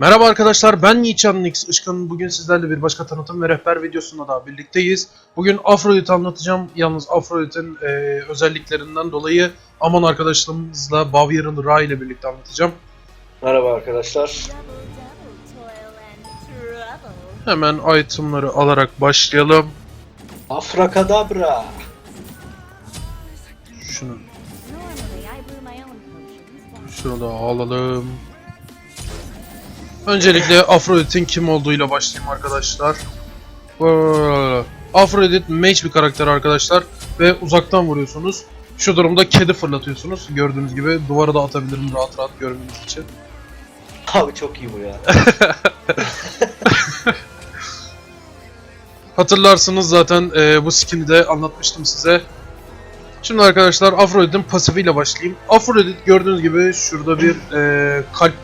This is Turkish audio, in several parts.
Merhaba arkadaşlar ben Niçan Nix Işkın. Bugün sizlerle bir başka tanıtım ve rehber videosunda daha birlikteyiz. Bugün Afrodit'i anlatacağım. Yalnız Afrodit'in e, özelliklerinden dolayı Amon arkadaşlarımızla Bavyeralı Ra ile birlikte anlatacağım. Merhaba arkadaşlar. Hemen itemları alarak başlayalım. Afrakadabra. Şunu but şurada alalım. Öncelikle Afrodit'in kim olduğuyla başlayayım arkadaşlar. Böyle. Afrodit mage bir karakter arkadaşlar ve uzaktan vuruyorsunuz. Şu durumda kedi fırlatıyorsunuz. Gördüğünüz gibi duvara da atabilirim rahat rahat görmeniz için. Abi çok iyi bu ya. Hatırlarsınız zaten e, bu skin'i de anlatmıştım size. Şimdi arkadaşlar Afrodit'in pasifiyle başlayayım. Afrodit gördüğünüz gibi şurada bir e, kalp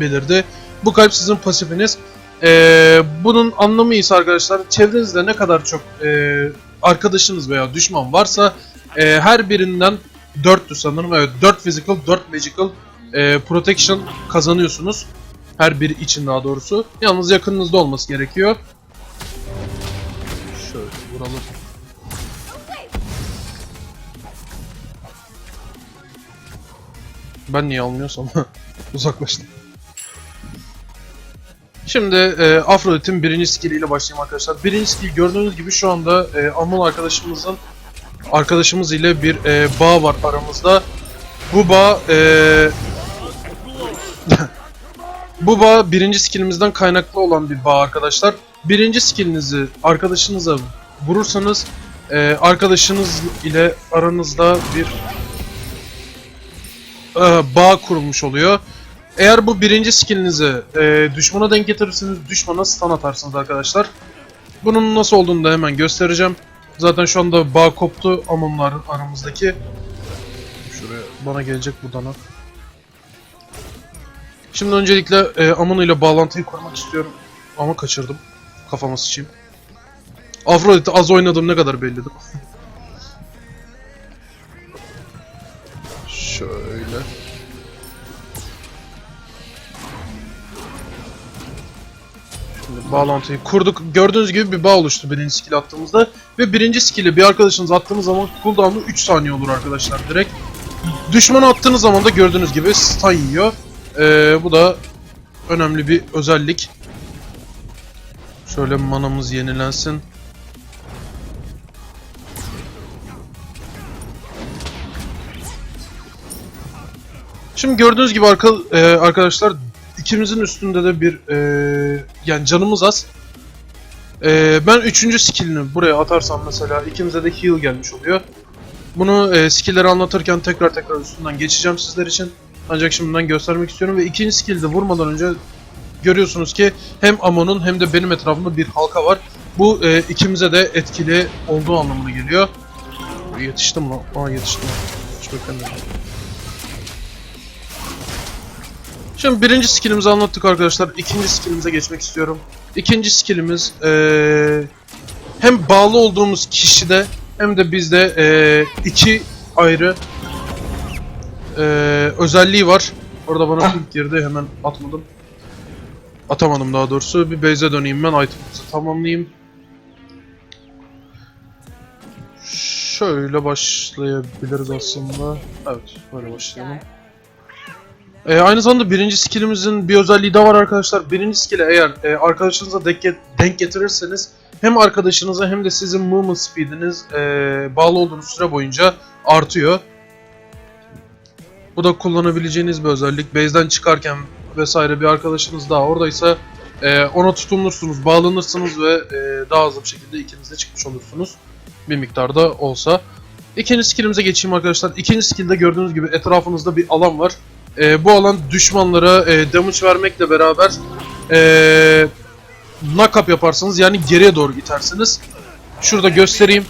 belirdi. Bu kalp sizin pasifiniz. E, bunun anlamı ise arkadaşlar çevrenizde ne kadar çok e, arkadaşınız veya düşman varsa e, her birinden 4'tü sanırım. Evet 4 physical 4 magical e, protection kazanıyorsunuz. Her biri için daha doğrusu. Yalnız yakınınızda olması gerekiyor. Şöyle vuralım. Ben niye almıyorsam uzaklaştım. Şimdi e, Afrodit'in birinci skilliyle başlayayım arkadaşlar. Birinci skill gördüğünüz gibi şu anda e, Amon arkadaşımızın arkadaşımız ile bir e, bağ var aramızda. Bu bağ e, bu bağ birinci skillimizden kaynaklı olan bir bağ arkadaşlar. Birinci skillinizi arkadaşınıza vurursanız e, arkadaşınız ile aranızda bir e, bağ kurulmuş oluyor. Eğer bu birinci skillinizi e, düşmana denk getirirseniz düşmana stun atarsınız arkadaşlar. Bunun nasıl olduğunu da hemen göstereceğim. Zaten şu anda bağ koptu Amon'lar aramızdaki. Şuraya bana gelecek bu dana. Şimdi öncelikle e, Amon ile bağlantıyı kurmak istiyorum. Ama kaçırdım. Kafama sıçayım. Afrodit'i az oynadım ne kadar bellidir. Şöyle. Bağlantıyı kurduk. Gördüğünüz gibi bir bağ oluştu birinci skill attığımızda. Ve birinci skill'i bir arkadaşınız attığınız zaman cooldown'u 3 saniye olur arkadaşlar direkt. Düşmanı attığınız zaman da gördüğünüz gibi stun yiyor. Ee, bu da önemli bir özellik. Şöyle manamız yenilensin. Şimdi gördüğünüz gibi arka, e, arkadaşlar ikimizin üstünde de bir e, yani canımız az. E, ben üçüncü skillini buraya atarsam mesela ikimize de heal gelmiş oluyor. Bunu e, skillleri anlatırken tekrar tekrar üstünden geçeceğim sizler için. Ancak şimdiden göstermek istiyorum ve ikinci skill'de vurmadan önce görüyorsunuz ki hem Amon'un hem de benim etrafımda bir halka var. Bu e, ikimize de etkili olduğu anlamına geliyor. Yetiştim lan. Aa yetiştim. Hiç beklemiyordum. Şimdi birinci skillimizi anlattık arkadaşlar. İkinci skillimize geçmek istiyorum. İkinci skillimiz eee, hem bağlı olduğumuz kişide hem de bizde eee, iki ayrı eee, özelliği var. Orada bana pink girdi hemen atmadım. Atamadım daha doğrusu. Bir base'e döneyim ben itemimizi tamamlayayım. Şöyle başlayabiliriz aslında. Evet böyle başlayalım. Ee, aynı zamanda birinci skillimizin bir özelliği daha var arkadaşlar. Birinci skill'e eğer e, arkadaşınıza denk, get- denk getirirseniz hem arkadaşınıza hem de sizin movement speed'iniz e, bağlı olduğunuz süre boyunca artıyor. Bu da kullanabileceğiniz bir özellik. Base'den çıkarken vesaire bir arkadaşınız daha oradaysa e, ona tutunursunuz, bağlanırsınız ve e, daha hızlı bir şekilde ikiniz de çıkmış olursunuz. Bir miktarda olsa. İkinci skillimize geçeyim arkadaşlar. İkinci skill'de gördüğünüz gibi etrafınızda bir alan var. E, bu alan düşmanlara e, damage vermekle beraber e, knock up yaparsınız yani geriye doğru itersiniz. Şurada göstereyim.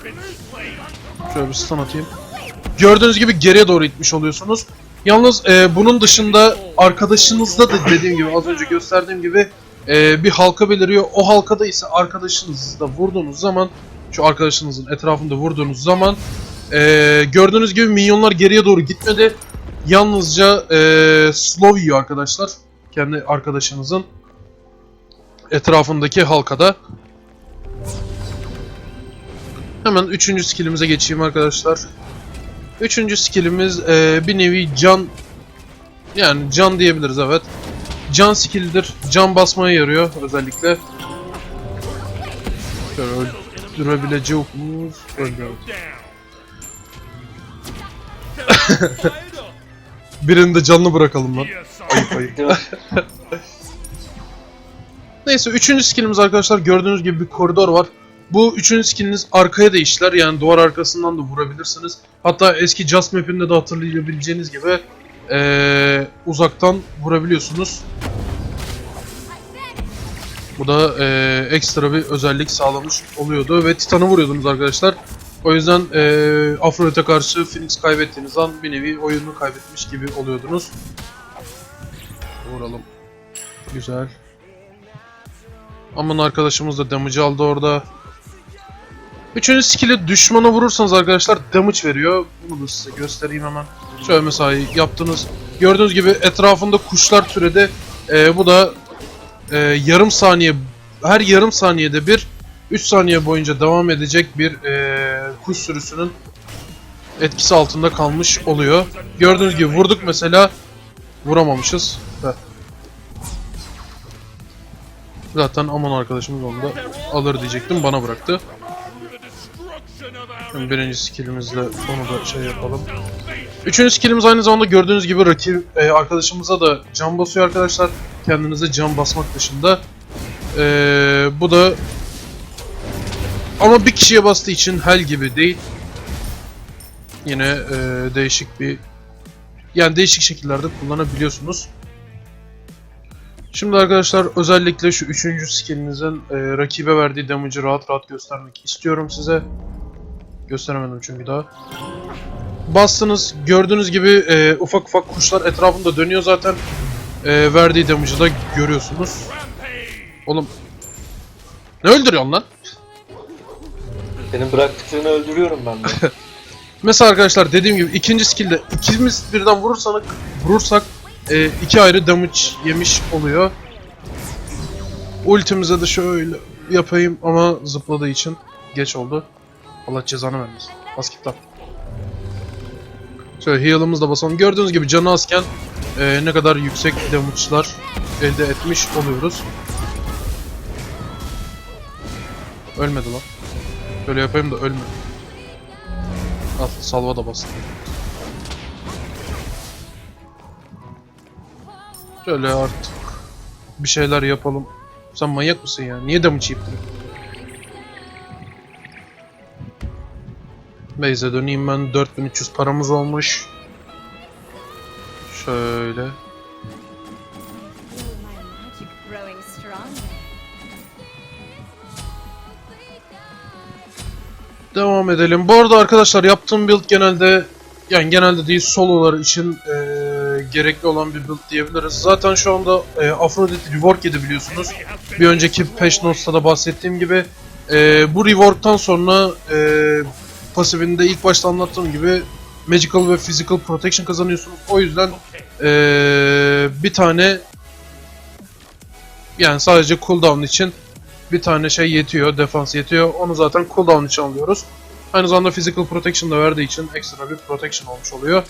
Şöyle bir stun atayım. Gördüğünüz gibi geriye doğru itmiş oluyorsunuz. Yalnız e, bunun dışında arkadaşınızda da dediğim gibi az önce gösterdiğim gibi e, bir halka beliriyor. O halkada ise arkadaşınızla vurduğunuz zaman şu arkadaşınızın etrafında vurduğunuz zaman e, gördüğünüz gibi minyonlar geriye doğru gitmedi. Yalnızca e, slow arkadaşlar. Kendi arkadaşınızın. etrafındaki halkada. Hemen üçüncü skillimize geçeyim arkadaşlar. Üçüncü skillimiz eee, bir nevi can yani can diyebiliriz evet. Can skill'dir. Can basmaya yarıyor özellikle. Şöyle öldürebileceğimiz öldürüyoruz. Birini de canlı bırakalım lan. Ayıp ayıp. Neyse üçüncü skillimiz arkadaşlar gördüğünüz gibi bir koridor var. Bu üçüncü skilliniz arkaya da işler yani duvar arkasından da vurabilirsiniz. Hatta eski Just Map'inde de hatırlayabileceğiniz gibi eee, uzaktan vurabiliyorsunuz. Bu da eee, ekstra bir özellik sağlamış oluyordu ve Titan'ı vuruyordunuz arkadaşlar. O yüzden eee Afrodit'e karşı Phoenix kaybettiğiniz an bir nevi oyunu kaybetmiş gibi oluyordunuz. Vuralım. Güzel. Aman arkadaşımız da damage aldı orada. Üçüncü skill'i düşmana vurursanız arkadaşlar damage veriyor. Bunu da size göstereyim hemen. Şöyle mesela yaptınız. Gördüğünüz gibi etrafında kuşlar türedi. Ee, bu da e, yarım saniye, her yarım saniyede bir 3 saniye boyunca devam edecek bir e, kuş sürüsünün etkisi altında kalmış oluyor. Gördüğünüz gibi vurduk mesela vuramamışız. Heh. Zaten aman arkadaşımız onu da alır diyecektim bana bıraktı. Şimdi birinci skillimizle onu da şey yapalım. Üçüncü skillimiz aynı zamanda gördüğünüz gibi rakip e, arkadaşımıza da can basıyor arkadaşlar. Kendinize can basmak dışında. E, bu da ama bir kişiye bastığı için hell gibi değil. Yine e, değişik bir yani değişik şekillerde kullanabiliyorsunuz. Şimdi arkadaşlar özellikle şu üçüncü skillinizin e, rakibe verdiği damage'ı rahat rahat göstermek istiyorum size. Gösteremedim çünkü daha. Bastınız gördüğünüz gibi e, ufak ufak kuşlar etrafında dönüyor zaten. E, verdiği damage'ı da görüyorsunuz. Oğlum ne öldürüyorsun lan? Senin bıraktıklarını öldürüyorum ben de. Mesela arkadaşlar dediğim gibi ikinci skill'de ikimiz birden vurursak vurursak e, iki ayrı damage yemiş oluyor. Ultimize de şöyle yapayım ama zıpladığı için geç oldu. Allah cezanı vermesin. Bas git lan. Şöyle heal'ımızı da basalım. Gördüğünüz gibi canı azken e, ne kadar yüksek damage'lar elde etmiş oluyoruz. Ölmedi lan. Böyle yapayım da ölme. Al salva da bastım. Şöyle artık bir şeyler yapalım. Sen manyak mısın ya? Niye damage yiyip? Base'e döneyim ben. 4300 paramız olmuş. Şöyle. Devam edelim. Bu arada arkadaşlar yaptığım build genelde yani genelde değil sololar için eee, gerekli olan bir build diyebiliriz. Zaten şu anda eee Aphrodite rework yedi biliyorsunuz. Bir önceki patch notes'ta da bahsettiğim gibi eee, bu rework'tan sonra eee pasifinde ilk başta anlattığım gibi magical ve physical protection kazanıyorsunuz. O yüzden eee, bir tane yani sadece cooldown için bir tane şey yetiyor, defans yetiyor. Onu zaten cooldown için alıyoruz. Aynı zamanda physical protection da verdiği için ekstra bir protection olmuş oluyor.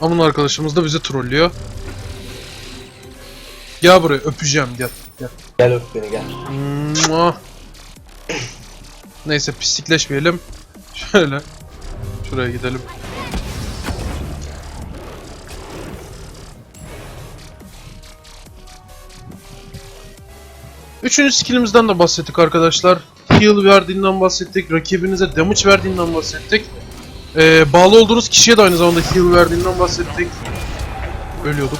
Amun arkadaşımız da bizi trollüyor. Gel buraya öpeceğim gel. gel. gel öp beni gel. Mua. Neyse pislikleşmeyelim. Şöyle. Şuraya gidelim. Üçüncü skillimizden de bahsettik arkadaşlar. Heal verdiğinden bahsettik. Rakibinize damage verdiğinden bahsettik. Ee, bağlı olduğunuz kişiye de aynı zamanda heal verdiğinden bahsettik. Ölüyorduk.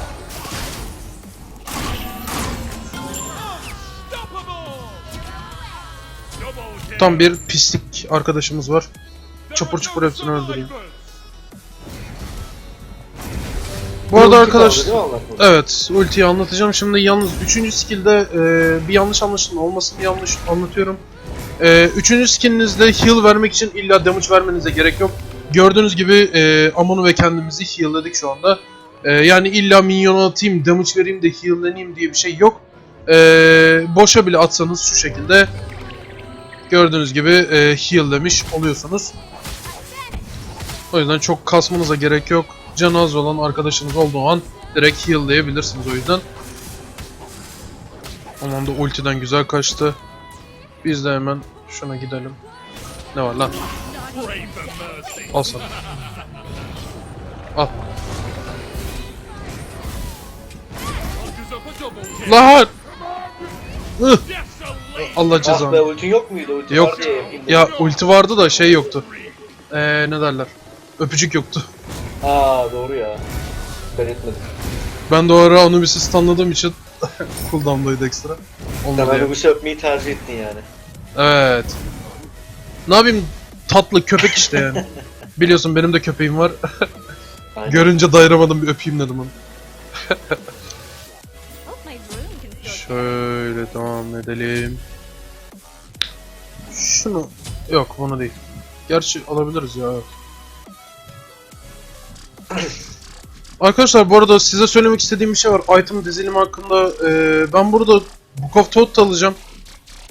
Tam bir pislik arkadaşımız var. Çapur çapur hepsini öldürüyor. Bu arada arkadaş... Evet, ultiyi anlatacağım. Şimdi yalnız üçüncü skill'de e, bir yanlış anlaşılma olmasın diye yanlış anlatıyorum. E, üçüncü skillinizde heal vermek için illa damage vermenize gerek yok. Gördüğünüz gibi e, Amon'u ve kendimizi heal'ladık şu anda. Ee, yani illa minyon atayım, damage vereyim de heal'leneyim diye bir şey yok. Ee, boşa bile atsanız şu şekilde gördüğünüz gibi e, heal'lemiş oluyorsunuz. O yüzden çok kasmanıza gerek yok. Canı az olan arkadaşınız olduğu an direkt heal'layabilirsiniz o yüzden. Aman da ultiden güzel kaçtı. Biz de hemen şuna gidelim. Ne var lan? Al sana. Al. Lan! Allah Ah be cezanı. ultin yok muydu? Ulti Yok. dedim. Ya ulti vardı da şey yoktu. Ee, ne derler? Öpücük yoktu. Aa doğru ya. Dikkat etmedim. Ben de o ara Anubis'i stunladığım için cooldown'daydı ekstra. Sen Olmadı hani ya. bu şey öpmeyi tercih ettin yani. Evet. Ne yapayım? Tatlı köpek işte yani. Biliyorsun benim de köpeğim var. Aynen. Görünce dayanamadım bir öpeyim dedim onu. Şöyle devam edelim. Şunu... Yok bunu değil. Gerçi alabiliriz ya. evet. Arkadaşlar bu arada size söylemek istediğim bir şey var. Item dizilimi hakkında. Ee, ben burada Book of Thoth alacağım.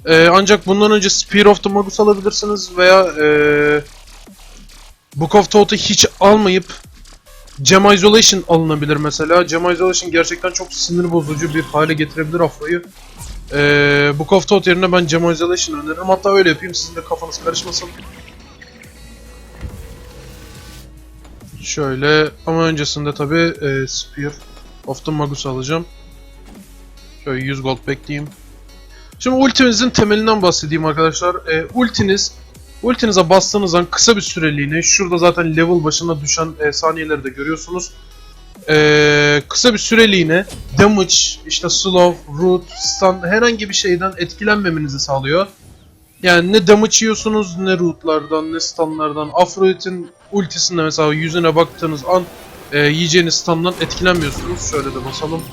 Ee, ancak bundan önce Spear of the Magus alabilirsiniz veya ee, Book of Thoth'u hiç almayıp Gem Isolation alınabilir mesela. Gem Isolation gerçekten çok sinir bozucu bir hale getirebilir Afro'yu. Ee, Book of Thoth yerine ben Gem Isolation öneririm. Hatta öyle yapayım sizin de kafanız karışmasın. Şöyle ama öncesinde tabi e, Spear of the Magus alacağım. Şöyle 100 gold bekleyeyim. Şimdi ultimizin temelinden bahsedeyim arkadaşlar. E, ultiniz Ultinize bastığınız an kısa bir süreliğine şurada zaten level başına düşen e, saniyeleri de görüyorsunuz. E, kısa bir süreliğine damage, işte slow, root, stun herhangi bir şeyden etkilenmemenizi sağlıyor. Yani ne damage yiyorsunuz ne rootlardan ne stunlardan. Afrodit'in ultisinde mesela yüzüne baktığınız an e, yiyeceğiniz stundan etkilenmiyorsunuz. Şöyle de basalım.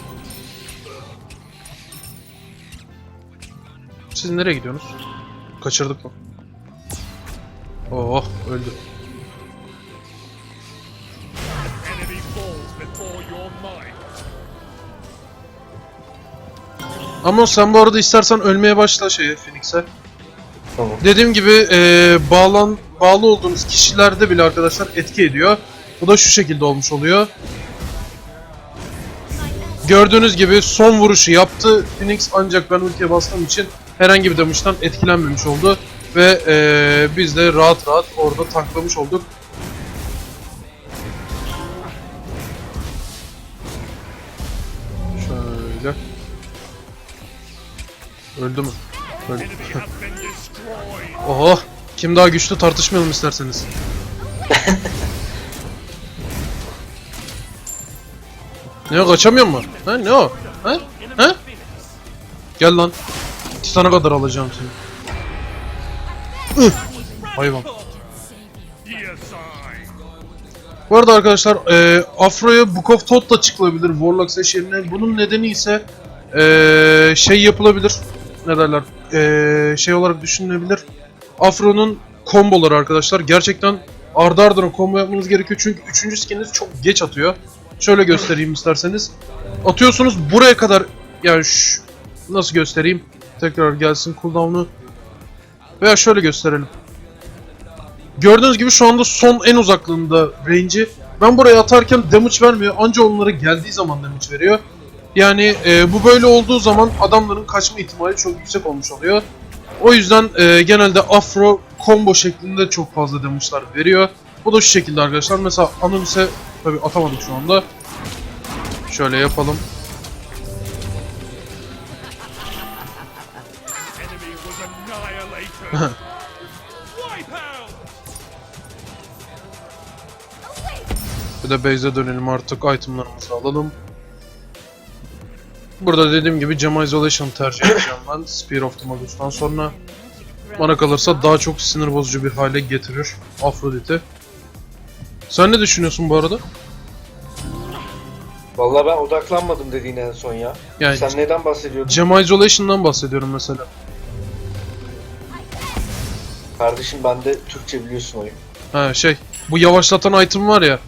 Siz nereye gidiyorsunuz? Kaçırdık mı? Oh öldü. Ama sen bu arada istersen ölmeye başla şeye Phoenix'e. Tamam. Dediğim gibi e, bağlan bağlı olduğunuz kişilerde bile arkadaşlar etki ediyor. Bu da şu şekilde olmuş oluyor. Gördüğünüz gibi son vuruşu yaptı Phoenix ancak ben ultiye bastığım için herhangi bir damage'dan etkilenmemiş oldu. Ve e, biz de rahat rahat orada tanklamış olduk. Şöyle. Öldü mü? Öldü. Oho! Kim daha güçlü tartışmayalım isterseniz. ne o kaçamıyor mu? Ha ne o? Ha? Ha? Gel lan. Titan'a kadar alacağım seni. Ih! Hayvan. Bu arada arkadaşlar e, Afro'ya Book of Thoth da çıkılabilir Warlock Sash yerine. Bunun nedeni ise e, şey yapılabilir. Ne derler? E, şey olarak düşünülebilir. Afro'nun komboları arkadaşlar. Gerçekten ardı ardına combo yapmanız gerekiyor. Çünkü 3. skininiz çok geç atıyor. Şöyle göstereyim isterseniz. Atıyorsunuz buraya kadar yani şu, nasıl göstereyim? Tekrar gelsin cooldown'u. Veya şöyle gösterelim. Gördüğünüz gibi şu anda son en uzaklığında range'i. Ben buraya atarken damage vermiyor. Anca onlara geldiği zaman damage veriyor. Yani e, bu böyle olduğu zaman adamların kaçma ihtimali çok yüksek olmuş oluyor. O yüzden e, genelde afro combo şeklinde çok fazla damage'lar veriyor. Bu da şu şekilde arkadaşlar. Mesela Anubis'e tabi atamadık şu anda. Şöyle yapalım. Bir de base'e dönelim artık itemlarımızı alalım. Burada dediğim gibi Gem Isolation tercih edeceğim ben Spear of the Magus'tan sonra. Bana kalırsa daha çok sinir bozucu bir hale getirir Aphrodite. Sen ne düşünüyorsun bu arada? Vallahi ben odaklanmadım dediğin en son ya. Yani Sen neden bahsediyordun? Gem Isolation'dan bahsediyorum mesela. Kardeşim ben de Türkçe biliyorsun oyun. Ha şey, bu yavaşlatan item var ya.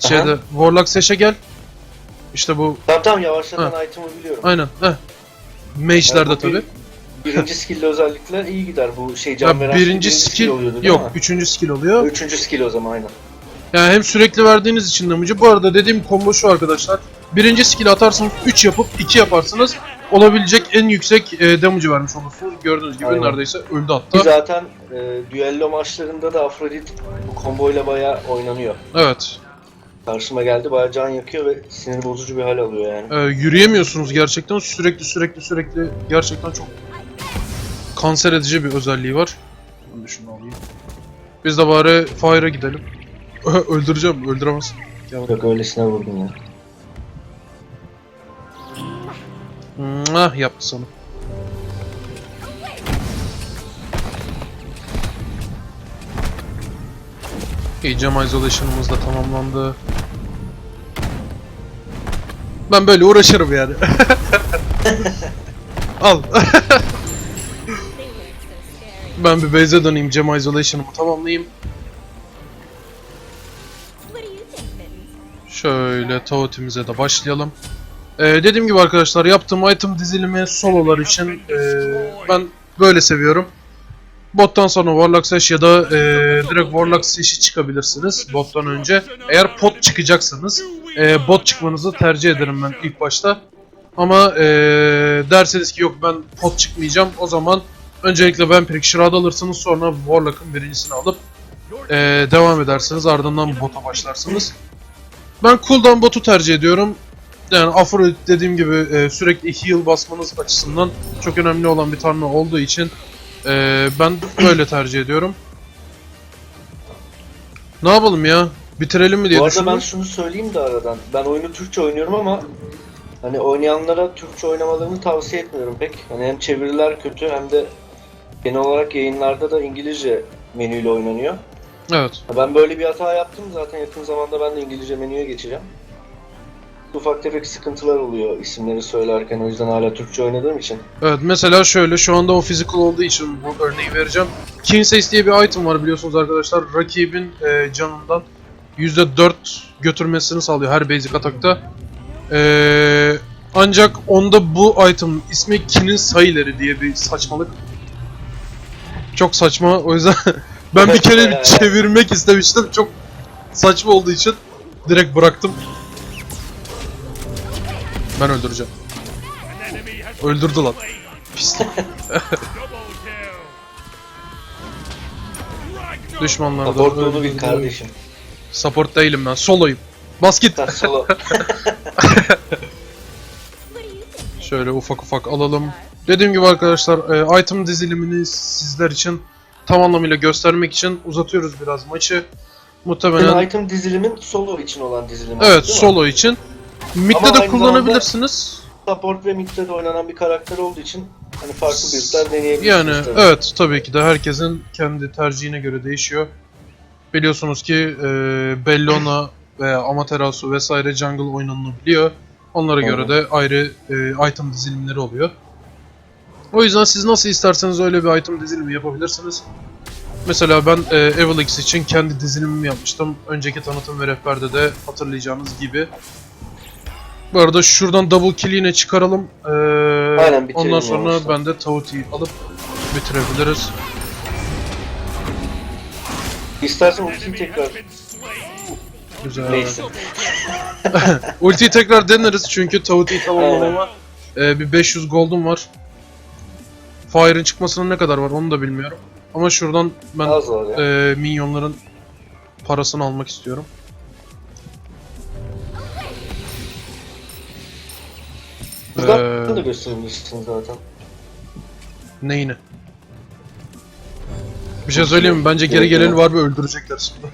Şeyde, Aha. Warlock Sash'e gel. İşte bu Tamam tamam yavaşlatan item'ı biliyorum. aynen. Heh. Mage'lerde Yani bu tabi. bir- Birinci skill'le özellikler iyi gider. Bu şey can veren şey birinci skill oluyordu değil yok, mi? üçüncü skill oluyor. Üçüncü skill o zaman aynen. Yani hem sürekli verdiğiniz için damage'ı. Bu arada dediğim combo şu arkadaşlar. Birinci skill atarsınız 3 yapıp 2 yaparsınız. Olabilecek en yüksek e, damage'ı vermiş olursunuz. Gördüğünüz gibi Aynen. neredeyse öldü Ki hatta. zaten e, düello maçlarında da Afrodit bu komboyla bayağı oynanıyor. Evet. Karşıma geldi bayağı can yakıyor ve sinir bozucu bir hal alıyor yani. Ee, yürüyemiyorsunuz gerçekten. Sürekli sürekli sürekli gerçekten çok kanser edici bir özelliği var. Ben de şunu alayım. Biz de bari Fire'a gidelim. Öldüreceğim, öldüremez. Gel Yok öylesine vurdum ya. Ah yaptı sana. İyi Cam Isolation'ımız da tamamlandı. Ben böyle uğraşırım yani. Al. Ben bir base'e döneyim Cam Isolation'ımı tamamlayayım. Şöyle Taotimize de başlayalım. Ee, dediğim gibi arkadaşlar yaptığım item dizilimi sololar için ee, ben böyle seviyorum. Bottan sonra Warlock Sash ya da ee, direkt Warlock Sash'i çıkabilirsiniz bottan önce. Eğer pot çıkacaksanız ee, bot çıkmanızı tercih ederim ben ilk başta. Ama ee, derseniz ki yok ben pot çıkmayacağım o zaman öncelikle Vampiric Shroud alırsınız sonra Warlock'ın birincisini alıp ee, devam edersiniz ardından bota başlarsınız. Ben cooldown botu tercih ediyorum. Yani Aphrodite dediğim gibi e, sürekli heal basmanız açısından çok önemli olan bir tanrı olduğu için e, ben böyle tercih ediyorum. Ne yapalım ya? Bitirelim mi diye Bu arada düşündüm. ben şunu söyleyeyim de aradan. Ben oyunu Türkçe oynuyorum ama hani oynayanlara Türkçe oynamalarını tavsiye etmiyorum pek. Hani hem çeviriler kötü hem de genel olarak yayınlarda da İngilizce menüyle oynanıyor. Evet. Ben böyle bir hata yaptım zaten yakın zamanda ben de İngilizce menüye geçeceğim. Ufak tefek sıkıntılar oluyor isimleri söylerken o yüzden hala Türkçe oynadığım için. Evet mesela şöyle şu anda o physical olduğu için bu örneği vereceğim. Kingsace diye bir item var biliyorsunuz arkadaşlar. Rakibin e, canından %4 götürmesini sağlıyor her basic atakta. E, ancak onda bu item ismi Kin'in sayıları diye bir saçmalık. Çok saçma o yüzden ben bir kere çevirmek istemiştim. Çok saçma olduğu için direkt bıraktım. Ben öldüreceğim. Öldürdü lan. Pislik. Double kill. Ragnar. Düşmanlar da Supportluğunu bil öldürdü. kardeşim. Support değilim ben. Soloyum. Bas git. Sen solo. Şöyle ufak ufak alalım. Dediğim gibi arkadaşlar e, item dizilimini sizler için tam anlamıyla göstermek için uzatıyoruz biraz maçı. Muhtemelen item dizilimin solo için olan dizilim. evet solo için. Mid'de Ama de kullanabilirsiniz. Support ve mid'de de oynanan bir karakter olduğu için hani farklı build'ler deneyebilirsiniz. Yani tabii. evet tabii ki de herkesin kendi tercihine göre değişiyor. Biliyorsunuz ki e, Bellona veya Amaterasu vesaire jungle oynanabiliyor. Onlara göre de ayrı e, item dizilimleri oluyor. O yüzden siz nasıl isterseniz öyle bir item dizilimi yapabilirsiniz. Mesela ben e, Evil X için kendi dizilimimi yapmıştım. Önceki tanıtım ve rehberde de hatırlayacağınız gibi. Bu arada şuradan double kill yine çıkaralım. Ee, Aynen, ondan sonra yavaştan. ben de Tauti'yi alıp bitirebiliriz. İstersen ultiyi tekrar. Güzel. neyse. Ultiyi tekrar deneriz çünkü Tauti'yi tamamlamama e, bir 500 gold'um var. Fire'ın çıkmasının ne kadar var onu da bilmiyorum. Ama şuradan ben e, minyonların parasını almak istiyorum. Buradan Ee, da gösterebilirsin zaten. Neyini? Bir şey söyleyeyim mi? Bence geri geleni var ve öldürecekler şimdi.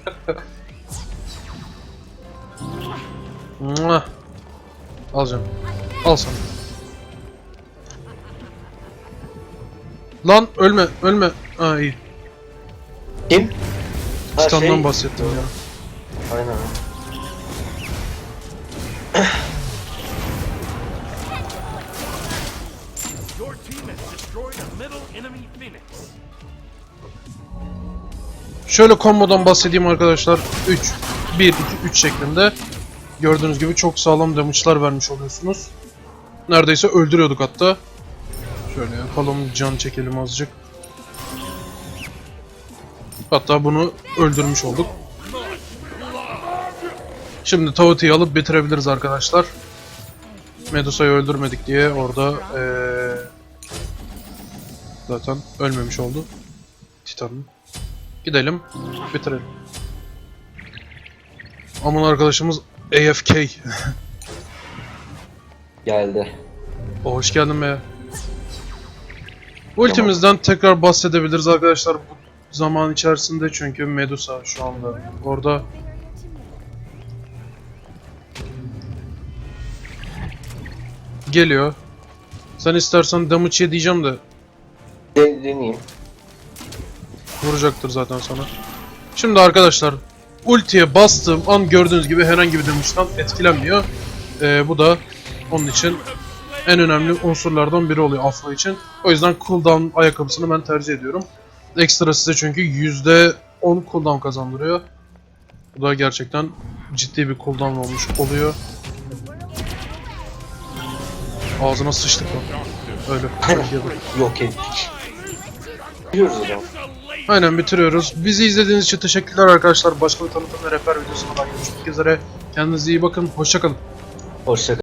Al canım. Al sana. Lan ölme, ölme. Ha iyi. Kim? Ha, Titan'dan şey- bahsettim ya. Aynen. Şöyle kombodan bahsedeyim arkadaşlar. 3 1 2 3 şeklinde. Gördüğünüz gibi çok sağlam damage'lar vermiş oluyorsunuz. Neredeyse öldürüyorduk hatta. Şöyle yapalım, can çekelim azıcık. Hatta bunu öldürmüş olduk. Şimdi Tavati'yi alıp bitirebiliriz arkadaşlar. Medusa'yı öldürmedik diye orada eee, zaten ölmemiş oldu. Titan'ın. Gidelim, bitirelim. Aman arkadaşımız AFK. Geldi. O, Hoş geldin be. Ultimizden tekrar bahsedebiliriz arkadaşlar bu zaman içerisinde çünkü Medusa şu anda orada geliyor. Sen istersen damage ye diyeceğim de Den- deneyeyim. Vuracaktır zaten sana. Şimdi arkadaşlar ultiye bastığım an gördüğünüz gibi herhangi bir damage'dan etkilenmiyor. Ee, bu da onun için en önemli unsurlardan biri oluyor Afro için. O yüzden cooldown ayakkabısını ben tercih ediyorum. Ekstra size çünkü %10 cooldown kazandırıyor. Bu da gerçekten ciddi bir cooldown olmuş oluyor. Ağzına sıçtık lan. Öyle. Yok ettik. Biliyoruz zaman. Aynen bitiriyoruz. Bizi izlediğiniz için teşekkürler arkadaşlar. Başka bir tanıtım ve rehber videosuna daha görüşmek üzere. Kendinize iyi bakın. Hoşçakalın. Hoşça